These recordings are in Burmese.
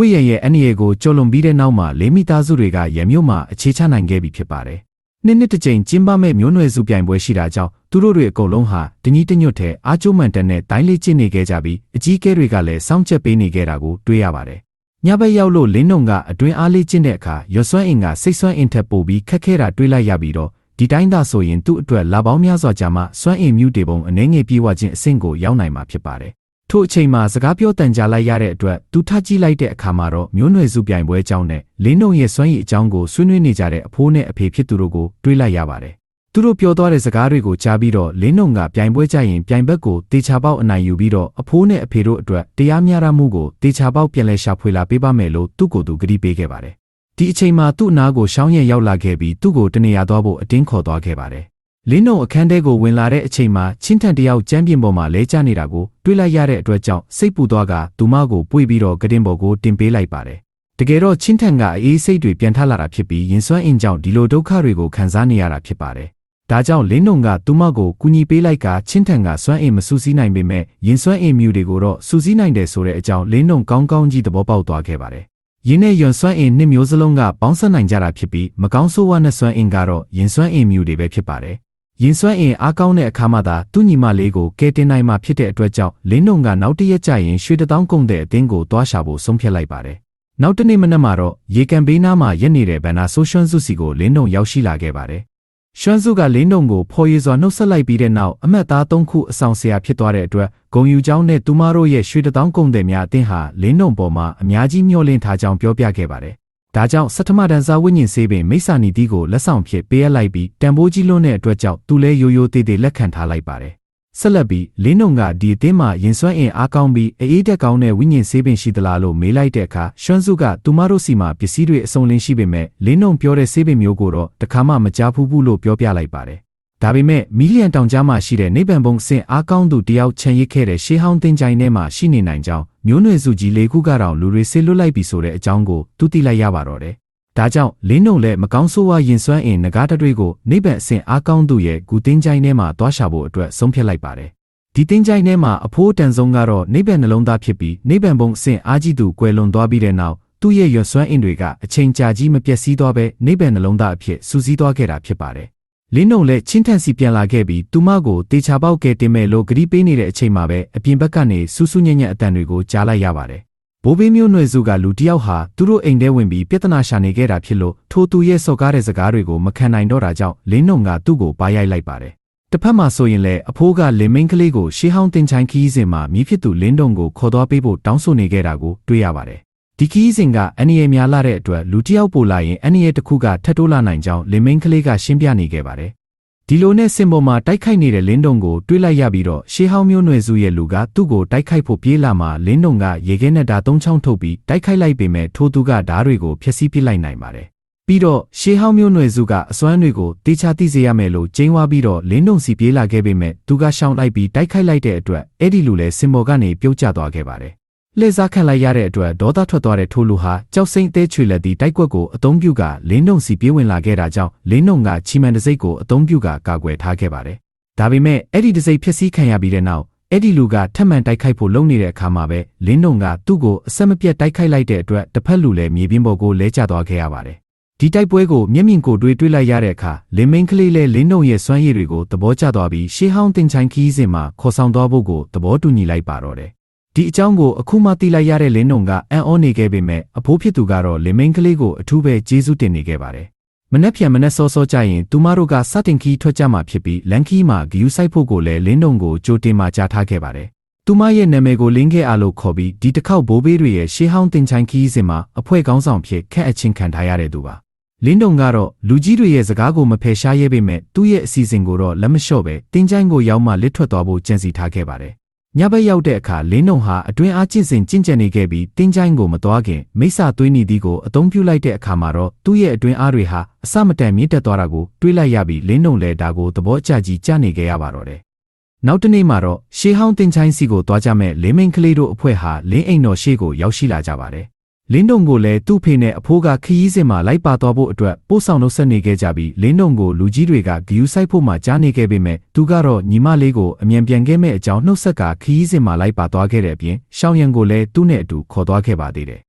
ကိုယ့်ရဲ့ရဲ့အန္တရာယ်ကိုကျော်လွန်ပြီးတဲ့နောက်မှာလေးမိသားစုတွေကရန်မြို့မှာအခြေချနိုင်ခဲ့ပြီဖြစ်ပါတယ်။နှစ်နှစ်တစ်ကြိမ်ကျင်းပမဲ့မျိုးနွယ်စုပြိုင်ပွဲရှိတာကြောင့်သူတို့တွေအကုန်လုံးဟာတညီတညွတ်တဲ့အားကျိုးမှန်တန်တဲ့တိုင်းလေးကျင့်နေခဲ့ကြပြီးအကြီးအကဲတွေကလည်းစောင့်ချက်ပေးနေခဲ့တာကိုတွေ့ရပါတယ်။ညဘက်ရောက်လို့လင်းနှုံကအတွင်းအားလေးကျင့်တဲ့အခါရွဆွမ်းအင်ကစိတ်ဆွမ်းအင်ထက်ပိုပြီးခက်ခဲတာတွေ့လိုက်ရပြီးတော့ဒီတိုင်းသာဆိုရင်သူ့အတွက်လာပေါင်းများစွာကြာမှစွမ်းအင်မြူတေပုံအနေငယ်ပြေးဝခြင်းအဆင့်ကိုရောက်နိုင်မှာဖြစ်ပါတယ်။ ထို့အချိန်မှာစကားပြောတန်ကြာလိုက်ရတဲ့အတွက်သူထကြည့်လိုက်တဲ့အခါမှာတော့မျိုးနွယ်စုပြိုင်ပွဲအကြောင်းနဲ့လင်းနှုံရဲ့စွမ်းရည်အကြောင်းကိုဆွေးနွေးနေကြတဲ့အဖိုးနဲ့အဖေဖြစ်သူတို့ကိုတွေးလိုက်ရပါတယ်။သူတို့ပြောသွားတဲ့စကားတွေကိုကြားပြီးတော့လင်းနှုံကပြိုင်ပွဲကြရင်ပြိုင်ဘက်ကိုတေချာပေါက်အနိုင်ယူပြီးတော့အဖိုးနဲ့အဖေတို့အတွက်တရားမျှတမှုကိုတေချာပေါက်ပြန်လဲရှာဖွေလာပေးပါမယ်လို့သူ့ကိုယ်သူကတိပေးခဲ့ပါတယ်။ဒီအချိန်မှာသူ့အနားကိုရှောင်းရဲရောက်လာခဲ့ပြီးသူ့ကိုတနေရာသွားဖို့အတင်းခေါ်သွားခဲ့ပါတယ်။ လင်းနှုံအခန်းထဲကိုဝင်လာတဲ့အချိန်မှာချင်းထန်တယောက်ကျမ်းပြင်ပေါ်မှာလဲကျနေတာကိုတွေးလိုက်ရတဲ့အတွက်ကြောင့်စိတ်ပူသွားကသူမကိုပွေပြီးတော့ကတင်ပေါ်ကိုတင်ပေးလိုက်ပါတယ်။တကယ်တော့ချင်းထန်ကအေးစိတ်တွေပြန်ထလာတာဖြစ်ပြီးရင်စွမ်းအင်ကြောင့်ဒီလိုဒုက္ခတွေကိုခံစားနေရတာဖြစ်ပါတယ်။ဒါကြောင့်လင်းနှုံကသူမကိုကူညီပေးလိုက်ကချင်းထန်ကစွမ်းအင်မစူးစီးနိုင်ပေမဲ့ရင်စွမ်းအင်မြူတွေကိုတော့စူးစီးနိုင်တယ်ဆိုတဲ့အကြောင်းလင်းနှုံကောင်းကောင်းကြီးသဘောပေါက်သွားခဲ့ပါတယ်။ရင်းနဲ့ယွန်စွမ်းအင်နှစ်မျိုးစလုံးကပေါင်းစပ်နိုင်ကြတာဖြစ်ပြီးမကောင်းဆိုးဝါးနဲ့စွမ်းအင်ကတော့ရင်စွမ်းအင်မြူတွေပဲဖြစ်ပါတယ်။ ရင်စွမ်းအင်အားကောင်းတဲ့အခါမှသာသူ့ညီမလေးကိုကဲတင်နိုင်မှာဖြစ်တဲ့အတွက်ကြောင့်လင်းနှုံကနောက်တရက်ကျရင်ရွှေတထောင်းကုန်တဲ့အတင်းကိုတွားရှာဖို့ဆုံးဖြတ်လိုက်ပါတယ်။နောက်တနေ့မနက်မှာတော့ရေကန်ဘေးနားမှာရက်နေတဲ့ဗန္နာဆိုရှွန်းစုစီကိုလင်းနှုံရောက်ရှိလာခဲ့ပါတယ်။ရွှန်းစုကလင်းနှုံကိုဖော်ရည်စွာနှုတ်ဆက်လိုက်ပြီးတဲ့နောက်အမတ်သား၃ခုအဆောင်ဆရာဖြစ်သွားတဲ့အတွက်ဂုံယူเจ้าနဲ့သူမတို့ရဲ့ရွှေတထောင်းကုန်တဲ့များအတင်းဟာလင်းနှုံပေါ်မှာအများကြီးမျှော်လင့်ထားကြောင်းပြောပြခဲ့ပါတယ်။ ဒါကြောင့်စထမဒန်စာဝိညာဉ်စေးပင်မိစ္ဆာနီတီကိုလက်ဆောင်ဖြစ်ပေးအပ်လိုက်ပြီးတန်ဖိုးကြီးလွန်းတဲ့အတွက်ကြောင့်သူလဲရိုးရိုးသေးသေးလက်ခံထားလိုက်ပါတယ်။ဆက်လက်ပြီးလင်းနှုံကဒီအသင်းမှာရင်စွမ်းအင်အားကောင်းပြီးအေးတက်ကောင်းတဲ့ဝိညာဉ်စေးပင်ရှိသလားလို့မေးလိုက်တဲ့အခါရွှန်းစုကသူမတို့စီမှာပစ္စည်းတွေအစုံလင်းရှိပေမဲ့လင်းနှုံပြောတဲ့စေးပင်မျိုးကိုတော့တခါမှမကြားဘူးဘူးလို့ပြောပြလိုက်ပါတယ်။ ဒါပေမဲ့မီလီယံတောင်ကြားမှာရှိတဲ့နိဗ္ဗာန်ဘုံစင်အားကောင်းသူတယောက်ခြံရစ်ခဲ့တဲ့ရှေးဟောင်းတင်ကြိုင်ထဲမှာရှိနေနိုင်ကြောင်းမျိုးနွယ်စုကြီးလေးခုကတော့လူတွေဆေးလွတ်လိုက်ပြီဆိုတဲ့အကြောင်းကိုသူသိလိုက်ရပါတော့တယ်။ဒါကြောင့်လင်းနှုံလည်းမကောင်းဆိုးဝါးရင်စွမ်းအင်ငကားတတွေကိုနိဗ္ဗာန်အစဉ်အားကောင်းသူရဲ့ဂူတင်ကြိုင်ထဲမှာတွားရှာဖို့အတွက်ဆုံးဖြတ်လိုက်ပါတယ်။ဒီတင်ကြိုင်ထဲမှာအဖိုးတန်ဆုံးကတော့နိဗ္ဗာန်နှလုံးသားဖြစ်ပြီးနိဗ္ဗာန်ဘုံအစဉ်အားကြီးသူကွယ်လွန်သွားပြီးတဲ့နောက်သူ့ရဲ့ရွစွမ်းအင်တွေကအချိန်ကြာကြီးမပြည့်စည်သွားပဲနိဗ္ဗာန်နှလုံးသားအဖြစ်စူးစီးသွားခဲ့တာဖြစ်ပါတယ်။ လင်းနှုံလည်းချင်းထန်စီပြန်လာခဲ့ပြီးသူမကိုတေချာပေါက်ကဲတင်မဲ့လို့ဂရီးပေးနေတဲ့အချိန်မှာပဲအပြင်ဘက်ကနေစူးစူးညံ့ညံ့အတန်တွေကိုကြားလိုက်ရပါတယ်။ဘိုးဘေးမျိုးနွယ်စုကလူတယောက်ဟာသူတို့အိမ်ထဲဝင်ပြီးပြဿနာရှာနေခဲ့တာဖြစ်လို့ထိုသူရဲ့စော်ကားတဲ့စကားတွေကိုမခံနိုင်တော့တာကြောင့်လင်းနှုံကသူ့ကိုပါရိုက်လိုက်ပါတယ်။တစ်ဖက်မှာဆိုရင်လည်းအဖိုးကလင်မင်းကလေးကိုရှေးဟောင်းတင်ချိုင်းခီးစဉ်မှာမြည်ဖြစ်သူလင်းတုံကိုခေါ်သွားပေးဖို့တောင်းဆိုနေခဲ့တာကိုတွေ့ရပါတယ်။ ဒီခီးစဉ်ကအန်နီရဲ့များလာတဲ့အတွက်လူတယောက်ပိုလာရင်အန်နီရဲ့တစ်ခုကထပ်တိုးလာနိုင်ကြောင်းလင်မင်းကလေးကရှင်းပြနေခဲ့ပါတယ်။ဒီလိုနဲ့စင်ပေါ်မှာတိုက်ခိုက်နေတဲ့လင်းတုံကိုတွေးလိုက်ရပြီးတော့ရှေးဟောင်းမျိုးနွယ်စုရဲ့လူကသူ့ကိုတိုက်ခိုက်ဖို့ပြေးလာမှလင်းတုံကရေခဲနဲ့ဓာသုံးချောင်းထုတ်ပြီးတိုက်ခိုက်လိုက်ပေမဲ့ထိုသူကဓာတွေကိုဖျက်ဆီးပစ်လိုက်နိုင်ပါတယ်။ပြီးတော့ရှေးဟောင်းမျိုးနွယ်စုကအစွမ်းတွေကိုတေချာသိစေရမယ်လို့ကျင်းဝါပြီးတော့လင်းတုံစီပြေးလာခဲ့ပေမဲ့သူကရှောင်းလိုက်ပြီးတိုက်ခိုက်လိုက်တဲ့အတွက်အဲ့ဒီလူလည်းစင်ပေါ်ကနေပြုတ်ကျသွားခဲ့ပါတယ်။ လှည့်စားခံလိုက်ရတဲ့အတွက်ဒေါသထွက်သွားတဲ့ထိုလူဟာကြောက်စိမ့်သေးချွေလက်သည့်တိုက်ကွက်ကိုအုံပြုကလင်းတုံစီပြေးဝင်လာခဲ့တာကြောင့်လင်းတုံကချီမန်တစိတ်ကိုအုံပြုကကာကွယ်ထားခဲ့ပါတယ်။ဒါပေမဲ့အဲ့ဒီတစိတ်ဖြစ်စည်းခံရပြီးတဲ့နောက်အဲ့ဒီလူကထပ်မံတိုက်ခိုက်ဖို့လုပ်နေတဲ့အခါမှာပဲလင်းတုံကသူ့ကိုအဆက်မပြတ်တိုက်ခိုက်လိုက်တဲ့အတွက်တစ်ဖက်လူလည်းမြေပြင်ပေါ်ကိုလဲကျသွားခဲ့ရပါတယ်။ဒီတိုက်ပွဲကိုမျက်မြင်ကိုတွေ့တွေ့လိုက်ရတဲ့အခါလင်မင်းကလေးလည်းလင်းတုံရဲ့စွမ်းရည်တွေကိုသဘောကျသွားပြီးရှေးဟောင်းတင်ချိုင်းခီးစဉ်မှာခေါ်ဆောင်သွားဖို့ကိုသဘောတူညီလိုက်ပါတော့တယ်။ ဒီအကြောင်းကိုအခုမှသိလိုက်ရတဲ့လင်းနှုံကအံ့ဩနေခဲ့ပေမဲ့အဖိုးဖြစ်သူကတော့လင်မင်းကလေးကိုအထူးပဲကျေးဇူးတင်နေခဲ့ပါတယ်။မနှက်ဖြန်မနှက်စောစောကြရင်သူမတို့ကစတင်ခီးထွက်ကြမှာဖြစ်ပြီးလန်ခီးမှာဂယူဆိုင်ဖို့ကိုလည်းလင်းနှုံကိုကြိုတင်မှကြားထားခဲ့ပါတယ်။သူမရဲ့နာမည်ကိုလင်းခဲ့အားလို့ခေါ်ပြီးဒီတစ်ခေါက်ဘိုးဘေးတွေရဲ့ရှေးဟောင်းတင်ချိုင်းခီးစဉ်မှာအဖွဲ့ကောင်းဆောင်ဖြစ်ခက်အချင်းခံထားရတဲ့သူပါ။လင်းတုံကတော့လူကြီးတွေရဲ့စကားကိုမဖယ်ရှားရဲပေမဲ့သူ့ရဲ့အစီအစဉ်ကိုတော့လက်မလျှော့ပဲတင်းချိုင်းကိုရောက်မှလစ်ထွက်သွားဖို့ကြံစီထားခဲ့ပါတယ် ညဘက်ရောက်တဲ့အခါလင်းနှုံဟာအတွင်းအားကျင့်စဉ်ကျင့်ကြံနေခဲ့ပြီးတင်းချိုင်းကိုမသွားခင်မိစ္ဆာသွေးနီသည်ကိုအသုံးပြုလိုက်တဲ့အခါမှာတော့သူ့ရဲ့အတွင်းအားတွေဟာအစမတန်မြင့်တက်သွားတာကိုတွေးလိုက်ရပြီးလင်းနှုံလည်းဒါကိုသဘောကျကြီးကြားနေခဲ့ရပါတော့တယ်။နောက်တနေ့မှာတော့ရှေးဟောင်းတင်းချိုင်းစီကိုသွားကြမဲ့လင်းမင်းကလေးတို့အဖွဲ့ဟာလင်းအိမ်တော်ရှေ့ကိုရောက်ရှိလာကြပါတယ်။ လင်းတုံကိုလည်းသူ့ဖေနဲ့အဖိုးကခရီးစဉ်မှာလိုက်ပါသွားဖို့အတွက်ပို့ဆောင်လို့ဆက်နေခဲ့ကြပြီးလင်းတုံကိုလူကြီးတွေကဂယူဆိုင်ဖို့မှကြားနေခဲ့ပေမဲ့သူကတော့ညီမလေးကိုအမြန်ပြန်ခဲ့မဲ့အကြောင်းနှုတ်ဆက်ကခရီးစဉ်မှာလိုက်ပါသွားခဲ့တဲ့အပြင်ရှောင်းရန်ကိုလည်းသူ့နဲ့အတူခေါ်သွားခဲ့ပါသေးတယ်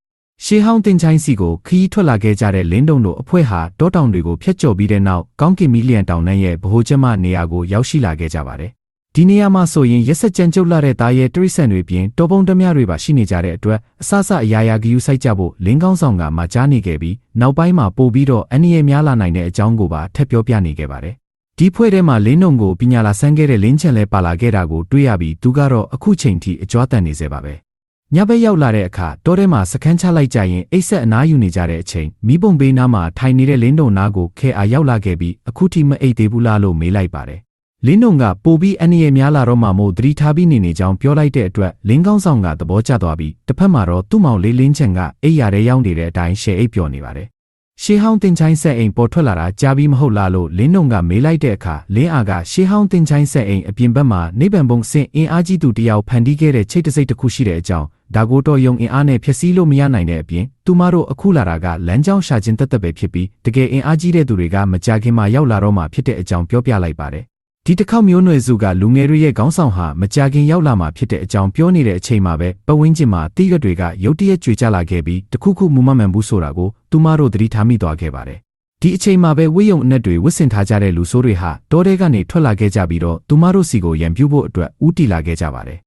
ရှေးဟောင်းတင်ချိုင်းစီကိုခရီးထွက်လာခဲ့ကြတဲ့လင်းတုံတို့အဖွဲ့ဟာတောတောင်တွေကိုဖျက်ကျော်ပြီးတဲ့နောက်ကောင်းကင်မီလီယံတောင်နှန်းရဲ့ဗဟိုချက်မနေရာကိုရောက်ရှိလာခဲ့ကြပါတယ်။ ဒီနေရာမှာဆိုရင်ရက်ဆက်ကြမ်းကြုတ်လာတဲ့သားရဲ့တရိษံတွေပြင်တောပုံတမတွေပါရှိနေကြတဲ့အတွက်အဆအဆအရာရာဂယူဆိုင်ကြဖို့လင်းကောင်းဆောင်ကမှကြားနေခဲ့ပြီးနောက်ပိုင်းမှာပို့ပြီးတော့အနည်းငယ်များလာနိုင်တဲ့အကြောင်းကိုပါထပ်ပြောပြနေခဲ့ပါတယ်။ဒီဖွဲ့ထဲမှာလင်းနှုံကိုပညာလာဆန်းခဲ့တဲ့လင်းချန်လဲပါလာခဲ့တာကိုတွေ့ရပြီးသူကတော့အခုချိန်ထိအကြွားတန်နေစေပါပဲ။ညဘက်ရောက်လာတဲ့အခါတောထဲမှာစခန်းချလိုက်ကြရင်အိတ်ဆက်အနားယူနေကြတဲ့အချိန်မိဘုံဘေးနားမှာထိုင်နေတဲ့လင်းတုံနားကိုခဲအားရောက်လာခဲ့ပြီးအခုထိမအိတ်သေးဘူးလားလို့မေးလိုက်ပါတယ်။ လင်းတုံကပိုပြီးအနည်းငယ်များလာတော့မှမို့သတိထားပြီးနေနေကြောင်းပြောလိုက်တဲ့အတွက်လင်းကောင်းဆောင်ကသဘောကျသွားပြီးတစ်ဖက်မှာတော့သူ့မောင်လေးလင်းချန်ကအိတ်ရတဲ့ရောက်နေတဲ့အတိုင်းရှယ်အိတ်ပျော်နေပါတယ်။ရှေးဟောင်းတင်ချိုင်းဆက်အိမ်ပေါ်ထွက်လာတာကြားပြီးမဟုတ်လားလို့လင်းနှုံကမေးလိုက်တဲ့အခါလင်းအာကရှေးဟောင်းတင်ချိုင်းဆက်အိမ်အပြင်ဘက်မှာနေဗန်ဘုံစင်အင်အားကြီးသူတယောက်ဖန်တီးခဲ့တဲ့ချိတ်တစိတ်တစ်ခုရှိတဲ့အကြောင်းဒါကိုတော့ယုံအင်အားနဲ့ဖျက်ဆီးလို့မရနိုင်တဲ့အပြင်သူမတို့အခုလာတာကလမ်းကြောင်းရှာခြင်းတက်တက်ပဲဖြစ်ပြီးတကယ်အင်အားကြီးတဲ့သူတွေကမကြခင်မှာရောက်လာတော့မှဖြစ်တဲ့အကြောင်းပြောပြလိုက်ပါတယ် ဒီတစ်ခေါက်မျိုးနွယ်စုကလူငယ်တွေရဲ့ခေါင်းဆောင်ဟာမကြခင်ရောက်လာမှဖြစ်တဲ့အကြောင်းပြောနေတဲ့အချိန်မှာပဲပဝင်းကျင်မှာတိရွက်တွေကရုတ်တရက်ကြွေကျလာခဲ့ပြီးတခုခုမူမမှန်ဘူးဆိုတာကိုသူမတို့သတိထားမိသွားခဲ့ပါတယ်ဒီအချိန်မှာပဲဝိယုံအနက်တွေဝစ်စင်ထားကြတဲ့လူဆိုးတွေဟာတောထဲကနေထွက်လာခဲ့ကြပြီးတော့သူမတို့စီကိုရန်ပြုတ်ဖို့အတွက်ဥတီလာခဲ့ကြပါတယ်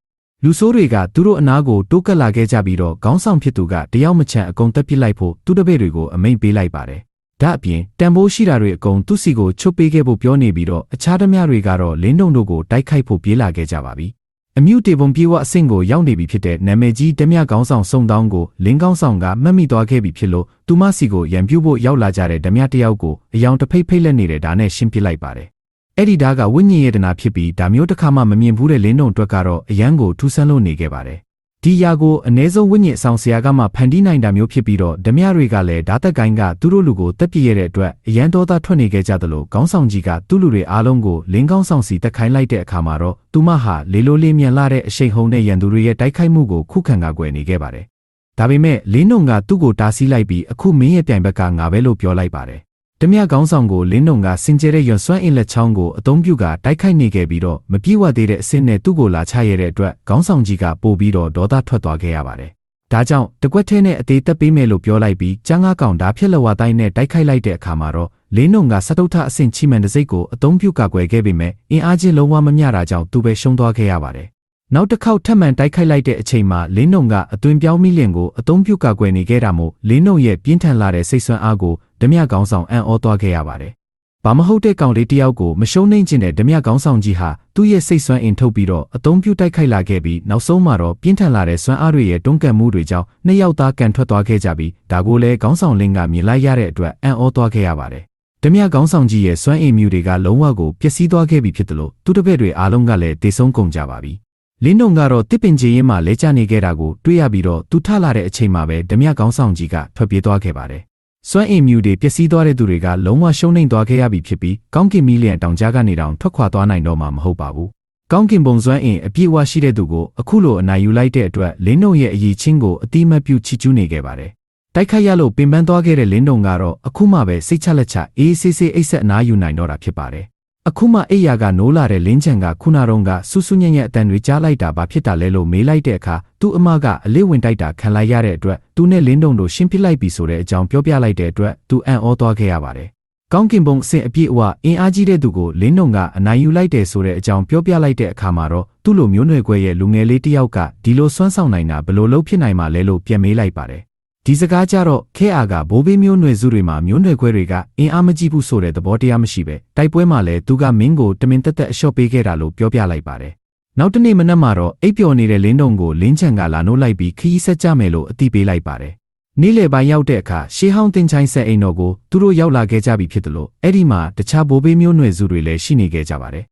လူဆိုးတွေကသူတို့အနားကိုတိုးကပ်လာခဲ့ကြပြီးတော့ခေါင်းဆောင်ဖြစ်သူကတယောက်မချန်အကုန်တက်ပစ်လိုက်ဖို့သူတပည့်တွေကိုအမိန့်ပေးလိုက်ပါတယ်။ ဒါအပြင်တန်ဖိုးရှိတာတွေအကုန်သူ့စီကိုချုပ်ပေးခဲ့ဖို့ပြောနေပြီးတော့အခြားသမျှတွေကတော့လင်းတုံတို့ကိုတိုက်ခိုက်ဖို့ပြေးလာခဲ့ကြပါပြီ။အမြူတေပုံပြေဝအဆင့်ကိုရောက်နေပြီဖြစ်တဲ့နာမည်ကြီးဓမြခေါင်းဆောင်စုံတောင်းကိုလင်းကောင်းဆောင်ကမှတ်မိသွားခဲ့ပြီဖြစ်လို့သူမစီကိုရန်ပြုတ်ဖို့ရောက်လာကြတဲ့ဓမြတယောက်ကိုအယောင်တဖိတ်ဖိတ်လက်နေတဲ့ဒါနဲ့ရှင်းပစ်လိုက်ပါတယ်အဲ့ဒီဓာတ်ကဝိညာဉ်ရဲ့တနာဖြစ်ပြီးဒါမျိုးတစ်ခါမှမမြင်ဘူးတဲ့လင်းတုံအတွက်ကတော့အရန်ကိုထူးဆန်းလို့နေခဲ့ပါတယ်။ ဒီယာကိုအ ਨੇ ဆုံးဝိညာဉ်ဆောင်ဆရာကမှဖန်တီးနိုင်တာမျိုးဖြစ်ပြီးတော့ဓမြတွေကလည်းဓာတ်သက်ကိုင်းကသူတို့လူကိုတက်ပြည့်ရတဲ့အတွက်အရန်တော်သားထွက်နေခဲ့ကြသလိုခေါင်းဆောင်ကြီးကသူ့လူတွေအားလုံးကိုလင်းကောင်းဆောင်စီတက်ခိုင်းလိုက်တဲ့အခါမှာတော့သူမဟာလေလိုလေးမြန်လာတဲ့အရှိန်ဟုန်တဲ့ရန်သူတွေရဲ့တိုက်ခိုက်မှုကိုခုခံကာကွယ်နေခဲ့ပါတယ်။ဒါပေမဲ့လင်းနှုံကသူ့ကိုတားဆီးလိုက်ပြီးအခုမင်းရဲ့ပြိုင်ဘက်ကငါပဲလို့ပြောလိုက်ပါတယ် တမရကောင်းဆောင်ကိုလင်းနှုံကစင်ကြဲတဲ့ရွှစွမ်းအင်လက်ချောင်းကိုအသုံးပြုကတိုက်ခိုက်နေခဲ့ပြီးတော့မပြေဝသေးတဲ့အဆင့်နဲ့သူ့ကိုလာချရတဲ့အတွက်ခေါင်းဆောင်ကြီးကပို့ပြီးတော့ဒေါသထွက်သွားခဲ့ရပါတယ်။ဒါကြောင့်တကွက်ထဲနဲ့အသေးသက်ပေးမယ်လို့ပြောလိုက်ပြီးကျန်းကားကောင်ဓာဖြစ်လဝတိုင်းနဲ့တိုက်ခိုက်လိုက်တဲ့အခါမှာတော့လင်းနှုံကစတုထအဆင့်ချိမှန်တဲ့စိတ်ကိုအသုံးပြုကာကွယ်ခဲ့ပေမဲ့အင်အားချင်းလုံးဝမမျှတာကြောင့်သူပဲရှုံးသွားခဲ့ရပါတယ်။ နောက်တစ်ခေါက်ထပ်မံတိုက်ခိုက်လိုက်တဲ့အချိန်မှာလင်းနှုံကအသွင်ပြောင်းမိလင်ကိုအသုံးပြုကာကွယ်နေခဲ့တာမို့လင်းနှုံရဲ့ပြင်းထန်လာတဲ့စိတ်ဆွမ်းအားကိုဓမြကောင်းဆောင်အံ့ဩသွားခဲ့ရပါတယ်။ဘာမဟုတ်တဲ့ကောင်လေးတယောက်ကိုမရှုံးနှိမ့်ကျင်တဲ့ဓမြကောင်းဆောင်ကြီးဟာသူ့ရဲ့စိတ်ဆွမ်းအင်ထုတ်ပြီးတော့အသုံးပြုတိုက်ခိုက်လာခဲ့ပြီးနောက်ဆုံးမှာတော့ပြင်းထန်လာတဲ့စွမ်းအားတွေရဲ့တွန်းကန်မှုတွေကြောင့်နှစ်ယောက်သားကန်ထွက်သွားခဲ့ကြပြီးဒါကိုလည်းကောင်းဆောင်လင်းကမြင်လိုက်ရတဲ့အတွက်အံ့ဩသွားခဲ့ရပါတယ်။ဓမြကောင်းဆောင်ကြီးရဲ့စွမ်းအင်မြူတွေကလုံးဝကိုပျက်စီးသွားခဲ့ပြီဖြစ်တယ်လို့သူတပည့်တွေအားလုံးကလည်းတေဆုံးကုန်ကြပါပြီ။ လင်းနှုံကတော့တစ်ပင်ကြီးရင်မှလဲကျနေခဲ့တာကိုတွေ့ရပြီးတော့သူထလာတဲ့အချိန်မှာပဲဓမြကောင်းဆောင်ကြီးကထွက်ပြေးသွားခဲ့ပါတယ်စွမ်းအင်မြူတွေပျက်စီးသွားတဲ့သူတွေကလုံးဝရှုံးနိမ့်သွားခဲ့ရပြီဖြစ်ပြီးကောင်းကင်မီလီယံတောင်ကြားကနေတောင်ထွက်ခွာသွားနိုင်တော့မှာမဟုတ်ပါဘူး။ကောင်းကင်ဘုံစွမ်းအင်အပြည့်အဝရှိတဲ့သူကိုအခုလိုအနိုင်ယူလိုက်တဲ့အတွက်လင်းနှုံရဲ့အရေးချင်းကိုအတိမတ်ပြုချီကျူးနေခဲ့ပါတယ်။တိုက်ခိုက်ရလို့ပင်ပန်းသွားခဲ့တဲ့လင်းနှုံကတော့အခုမှပဲစိတ်ချလက်ချအေးဆေးဆေးအိတ်ဆက်အနားယူနိုင်တော့တာဖြစ်ပါတယ် အခုမှအိယာကနိုးလာတဲ့လင်းချံကခုနတုန်းကဆူဆူညံ့ညံ့အတန်တွေကြားလိုက်တာဘာဖြစ်တာလဲလို့မေးလိုက်တဲ့အခါသူ့အမကအလေးဝင်တိုက်တာခံလိုက်ရတဲ့အတွက်သူနဲ့လင်းတုံတို့ရှင်းပြလိုက်ပြီဆိုတဲ့အကြောင်းပြောပြလိုက်တဲ့အတွက်သူအံ့ဩသွားခဲ့ရပါတယ်။ကောင်းကင်ဘုံအဆင့်အပြည့်အဝအင်အားကြီးတဲ့သူကိုလင်းတုံကအနိုင်ယူလိုက်တယ်ဆိုတဲ့အကြောင်းပြောပြလိုက်တဲ့အခါမှာတော့သူ့လိုမျိုးနွယ်ခွဲရဲ့လူငယ်လေးတစ်ယောက်ကဒီလိုစွမ်းဆောင်နိုင်တာဘယ်လိုလုပ်ဖြစ်နိုင်မှာလဲလို့ပြန်မေးလိုက်ပါတယ် ဒီစကားကြတော့ခဲအာကဘိုးဘေးမျိုးနွယ်စုတွေမှာမျိုးနွယ်ခွဲတွေကအင်အားမကြီးဘူးဆိုတဲ့သဘောတရားမရှိပဲတိုက်ပွဲမှာလည်းသူကမင်းကိုတမင်တက်တက်အလျှော့ပေးခဲ့တာလို့ပြောပြလိုက်ပါတယ်။နောက်တနေ့မနက်မှာတော့အိပ်ပျော်နေတဲ့လင်းတုံကိုလင်းချန်ကလာနိုးလိုက်ပြီးခီးဆက်ကြမယ်လို့အတိပေးလိုက်ပါတယ်။နေ့လယ်ပိုင်းရောက်တဲ့အခါရှေးဟောင်းတင်ချိုင်းဆက်အိမ်တော်ကိုသူတို့ရောက်လာခဲ့ကြပြီဖြစ်တယ်လို့အဲ့ဒီမှာတခြားဘိုးဘေးမျိုးနွယ်စုတွေလည်းရှိနေခဲ့ကြပါတယ်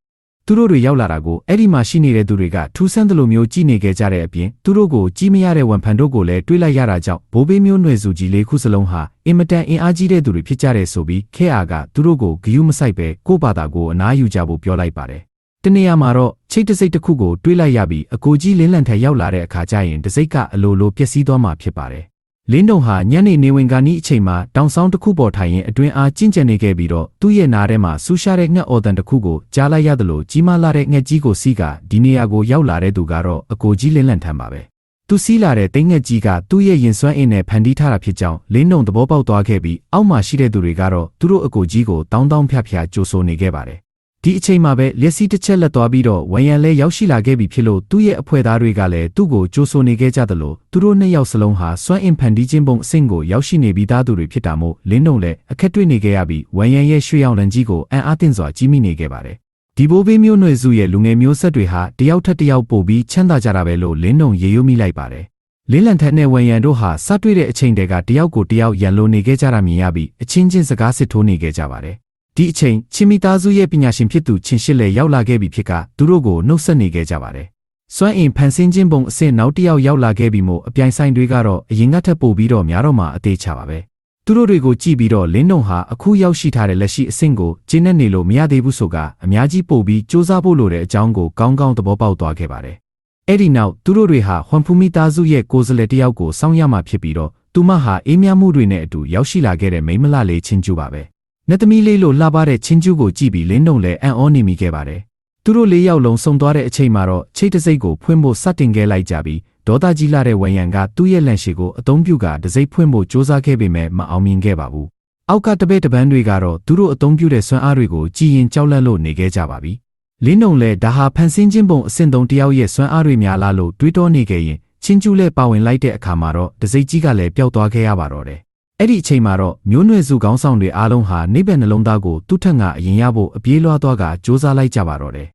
သူတို့တွေရောက်လာတာကိုအဲ့ဒီမှာရှိနေတဲ့သူတွေကထူးဆန်းသလိုမျိုးကြည်နေခဲ့ကြတဲ့အပြင်သူတို့ကိုကြီးမရတဲ့ဝန်ဖန်တို့ကိုလည်းတွေးလိုက်ရတာကြောင့်ဘိုးဘေးမျိုးနွယ်စုကြီးလေးခုစလုံးဟာအင်မတန်အင်အားကြီးတဲ့သူတွေဖြစ်ကြတယ်ဆိုပြီးခဲအာကသူတို့ကိုဂယုမဆိုင်ပဲကိုယ့်ဘာသာကိုအနားယူကြဖို့ပြောလိုက်ပါတယ်။တနေရာမှာတော့ချိတ်တစိတ်တစ်ခုကိုတွေးလိုက်ရပြီးအကိုကြီးလင်းလန့်ထက်ရောက်လာတဲ့အခါကျရင်တစိတ်ကအလိုလိုပျက်စီးသွားမှာဖြစ်ပါတယ် လင်းတုံဟာညနေနေဝင်ကနီးအချိန်မှာတောင်ဆောင်တစ်ခုပေါ်ထိုင်ရင်အတွင်အားကျင့်ကြံနေခဲ့ပြီးတော့သူ့ရဲ့နားထဲမှာဆူရှားတဲ့ငှက်အော်တန်တစ်ခုကိုကြားလိုက်ရသလိုကြီးမားလာတဲ့ငှက်ကြီးကိုစီးကဒီနေရာကိုရောက်လာတဲ့သူကတော့အကိုကြီးလင်းလန့်ထမ်းပါပဲသူစီးလာတဲ့တိမ်ငက်ကြီးကသူ့ရဲ့ရင်စွမ်းအင်းနဲ့ဖန်တီးထားတာဖြစ်ကြောင်းလင်းနှုံသဘောပေါက်သွားခဲ့ပြီးအောက်မှာရှိတဲ့သူတွေကတော့သူတို့အကိုကြီးကိုတောင်းတောင်းဖြတ်ဖြတ်ကြိုဆိုနေခဲ့ပါတယ်။ ဒီအချိန်မှာပဲလျက်စီးတစ်ချက်လက်သွားပြီးတော့ဝမ်ယန်လည်းရောက်ရှိလာခဲ့ပြီဖြစ်လို့သူ့ရဲ့အဖွဲ့သားတွေကလည်းသူ့ကိုကြိုဆိုနေခဲ့ကြသလိုသူတို့နှစ်ယောက်စလုံးဟာစွမ်းအင်ဖန်တီးခြင်းပုံအဆင့်ကိုရောက်ရှိနေပြီးသားသူတွေဖြစ်တာမို့လင်းနှုံလည်းအခက်တွေ့နေခဲ့ရပြီးဝမ်ယန်ရဲ့ရွှေရောင်လန်ကြီးကိုအံ့အားသင့်စွာကြီးမိနေခဲ့ပါတယ်။ဒီဘိုးဘေးမျိုးနွယ်စုရဲ့လူငယ်မျိုးဆက်တွေဟာတယောက်ထက်တယောက်ပိုပြီးချမ်းသာကြတာပဲလို့လင်းနှုံရေရွမိလိုက်ပါတယ်။လင်းလန်ထက်နဲ့ဝမ်ယန်တို့ဟာစတွေ့တဲ့အချိန်တည်းကတယောက်ကိုတယောက်ရန်လိုနေခဲ့ကြတာမြင်ရပြီးအချင်းချင်းစကားစစ်ထိုးနေခဲ့ကြပါတယ်။ ဒီအချိန်ချင်းမီသားစုရဲ့ပညာရှင်ဖြစ်သူချင်းရှစ်လည်းရောက်လာခဲ့ပြီဖြစ်ကသူတို့ကိုနှုတ်ဆက်နေခဲ့ကြပါတယ်။စွမ်းအင်ဖန်ဆင်းခြင်းပုံအဆင့်နောက်တစ်ယောက်ရောက်လာခဲ့ပြီမို့အပြိုင်ဆိုင်တွေကတော့အရင်ကထက်ပိုပြီးတော့များတော့မှအသေးချပါပဲ။သူတို့တွေကိုကြည့်ပြီးတော့လင်းနှုံဟာအခုရောက်ရှိထားတဲ့လက်ရှိအဆင့်ကိုကျင်းနေနေလို့မရသေးဘူးဆိုကအများကြီးပို့ပြီးစူးစမ်းဖို့လိုတဲ့အကြောင်းကိုကောင်းကောင်းသဘောပေါက်သွားခဲ့ပါတယ်။အဲ့ဒီနောက်သူတို့တွေဟာဟွန်ဖူမီသားစုရဲ့ကိုယ်စားလှယ်တယောက်ကိုစောင့်ရမှာဖြစ်ပြီးတော့သူမဟာအေးမြမှုတွေနဲ့အတူရောက်ရှိလာခဲ့တဲ့မိန်းမလလေးချင်းကျူပါပဲ။ နှစ်သမီးလေးလိုလှပတဲ့ချင်းကျူကိုကြည့်ပြီးလင်းနှုံလည်းအံ့ဩနေမိခဲ့ပါတယ်။သူတို့လေးယောက်လုံးစုံသွားတဲ့အချိန်မှာတော့ချိတ်တစိတ်ကိုဖွင့်ဖို့စတင်ခဲ့လိုက်ကြပြီးဒေါသကြီးလာတဲ့ဝယံကသူ့ရဲ့လန့်ရှိကိုအသုံးပြုကာတစိမ့်ဖွင့်ဖို့စ조사ခဲ့ပေမဲ့မအောင်မြင်ခဲ့ပါဘူး။အောက်ကတပည့်တပန်းတွေကတော့သူတို့အသုံးပြုတဲ့ဆွမ်းအားတွေကိုကြည်ရင်ကြောက်လန့်လို့နေခဲ့ကြပါပြီ။လင်းနှုံလည်းဒါဟာဖန်ဆင်းခြင်းပုံအဆင့်သုံးတယောက်ရဲ့ဆွမ်းအားတွေများလားလို့တွေးတောနေခဲ့ရင်ချင်းကျူးလည်းပါဝင်လိုက်တဲ့အခါမှာတော့တစိမ့်ကြီးကလည်းပျောက်သွားခဲ့ရပါတော့တယ်။ အဲ့ဒီအချိန်မှာတော့မျိုးနွယ်စုကောင်းဆောင်တွေအားလုံးဟာနိဗ္ဗာန်နှလုံးသားကိုသူ့ထက်ငါအရင်ရဖို့အပြေးလွှားသွားကစ조사လိုက်ကြပါတော့တယ်